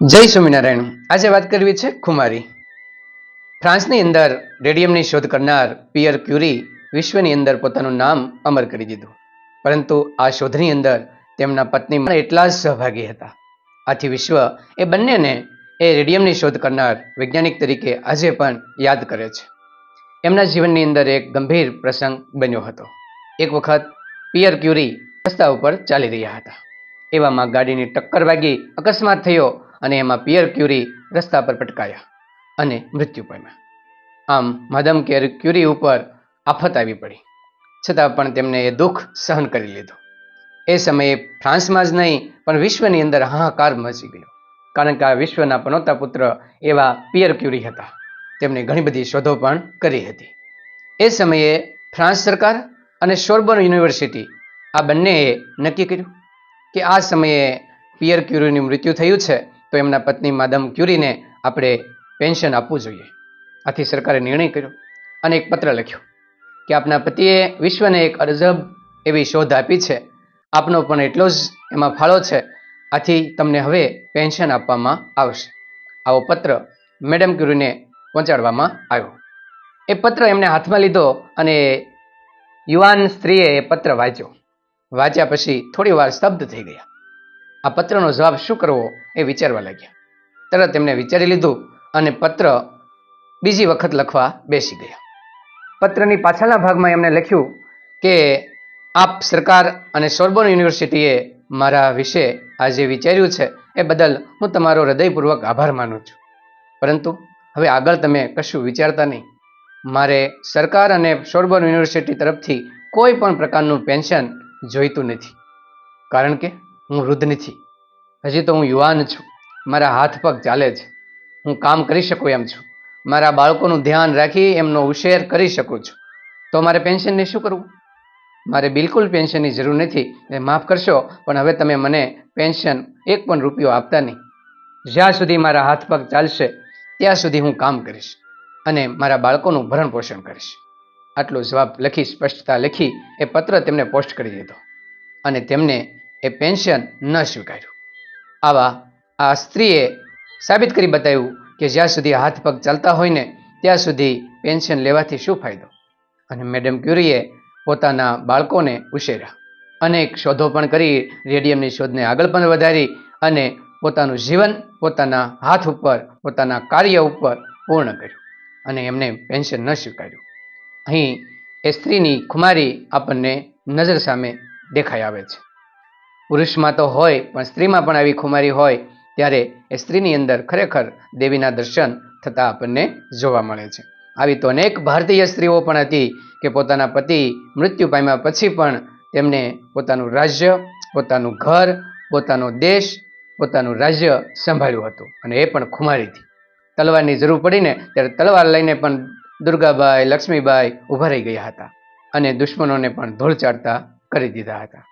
જય સ્વામિનારાયણ. આજે વાત કરવી છે ખુમારી. ફ્રાન્સની અંદર રેડિયમની શોધ કરનાર પિયર ક્યુરી વિશ્વની અંદર પોતાનું નામ અમર કરી દીધું. પરંતુ આ શોધની અંદર તેમના પત્ની એટલા જ સહભાગી હતા. આથી વિશ્વ એ બંનેને એ રેડિયમની શોધ કરનાર વૈજ્ઞાનિક તરીકે આજે પણ યાદ કરે છે. એમના જીવનની અંદર એક ગંભીર પ્રસંગ બન્યો હતો. એક વખત પિયર ક્યુરી રસ્તા ઉપર ચાલી રહ્યા હતા. એવામાં ગાડીની ટક્કર વાગી અકસ્માત થયો અને એમાં પિયર ક્યુરી રસ્તા પર પટકાયા અને મૃત્યુ પામ્યા. આમ માધમ કેર ક્યુરી ઉપર આફત આવી પડી. છતાં પણ તેમણે એ દુઃખ સહન કરી લીધું. એ સમયે ફ્રાન્સમાં જ નહીં, પણ વિશ્વની અંદર હાહાકાર મચી ગયો. કારણ કે આ વિશ્વના પનોતા પુત્ર એવા પિયર ક્યુરી હતા. તેમણે ઘણી બધી શોધો પણ કરી હતી. એ સમયે ફ્રાન્સ સરકાર અને સોર્બન યુનિવર્સિટી આ બંનેએ નક્કી કર્યું કે આ સમયે પિયર ક્યુરીનું મૃત્યુ થયું છે તો એમના પત્ની માદમ ક્યુરીને આપણે પેન્શન આપવું જોઈએ. આથી સરકારે નિર્ણય કર્યો અને એક પત્ર લખ્યો કે આપના પતિએ વિશ્વને એક અરજબ એવી શોધ આપી છે. આપનો પણ એટલો જ એમાં ફાળો છે. આથી તમને હવે પેન્શન આપવામાં આવશે. આવો પત્ર મેડમ ક્યુરીને પહોંચાડવામાં આવ્યો. એ પત્ર એમને હાથમાં લીધો અને યુવાન સ્ત્રીએ એ પત્ર વાંચ્યો. વાંચ્યા પછી થોડી વાર સ્તબ્ધ થઈ ગયા. આ પત્રનો જવાબ શું કરવો એ વિચારવા લાગ્યા. તરત તેમણે વિચારી લીધું અને પત્ર બીજી વખત લખવા બેસી ગયા. પત્રની પાછળના ભાગમાં એમણે લખ્યું કે, આપ સરકાર અને સોર્બોન યુનિવર્સિટીએ મારા વિશે આ જે વિચાર્યું છે એ બદલ હું તમારો હૃદયપૂર્વક આભાર માનું છું. પરંતુ હવે આગળ તમે કશું વિચારતા નહીં. મારે સરકાર અને સોર્બોન યુનિવર્સિટી તરફથી કોઈ પણ પ્રકારનું પેન્શન જોઈતું નથી. કારણ કે હું વૃદ્ધ નથી હજી તો હું યુવાન છું. મારા હાથ પગ ચાલે છે. હું કામ કરી શકું એમ છું. મારા બાળકોનું ધ્યાન રાખી એમનો ઉછેર કરી શકું છું. તો મારે પેન્શનને શું કરવું? મારે બિલકુલ પેન્શનની જરૂર નથી. એ માફ કરશો, પણ હવે તમે મને પેન્શન એક પણ રૂપિયો આપતા નહીં. જ્યાં સુધી મારા હાથ પગ ચાલશે, ત્યાં સુધી હું કામ કરીશ અને મારા બાળકોનું ભરણ પોષણ કરીશ. આટલો જવાબ લખી સ્પષ્ટતા લખી એ પત્ર તેમને પોસ્ટ કરી દીધો. અને તેમને એ પેન્શન ન સ્વીકાર્યું. આવા આ સ્ત્રીએ સાબિત કરી બતાવ્યું કે જ્યાં સુધી હાથ પગ ચાલતા હોય ને, ત્યાં સુધી પેન્શન લેવાથી શું ફાયદો? અને મેડમ ક્યુરીએ પોતાના બાળકોને ઉછેર્યા. અનેક શોધો પણ કરી રેડિયમની શોધને આગળ પણ વધારી અને પોતાનું જીવન પોતાના હાથ ઉપર, પોતાના કાર્ય ઉપર પૂર્ણ કર્યું અને એમને પેન્શન ન સ્વીકાર્યું. અહીં એ સ્ત્રીની ખુમારી આપણને નજર સામે દેખાઈ આવે છે. પુરુષમાં તો હોય, પણ સ્ત્રીમાં પણ આવી ખુમારી હોય, ત્યારે એ સ્ત્રીની અંદર ખરેખર દેવીના દર્શન થતાં આપણને જોવા મળે છે. આવી તો અનેક ભારતીય સ્ત્રીઓ પણ હતી કે પોતાના પતિ મૃત્યુ પામ્યા પછી પણ તેમને પોતાનું રાજ્ય, પોતાનું ઘર, પોતાનો દેશ, પોતાનું રાજ્ય સંભાળ્યું હતું અને એ પણ ખુમારીથી તલવારની જરૂર પડીને ત્યારે તલવાર લઈને પણ દુર્ગાબાઈ, લક્ષ્મીબાઈ ઊભા રહી ગયા હતા અને દુશ્મનોને પણ ધૂળ ચાડતા કરી દીધા હતા.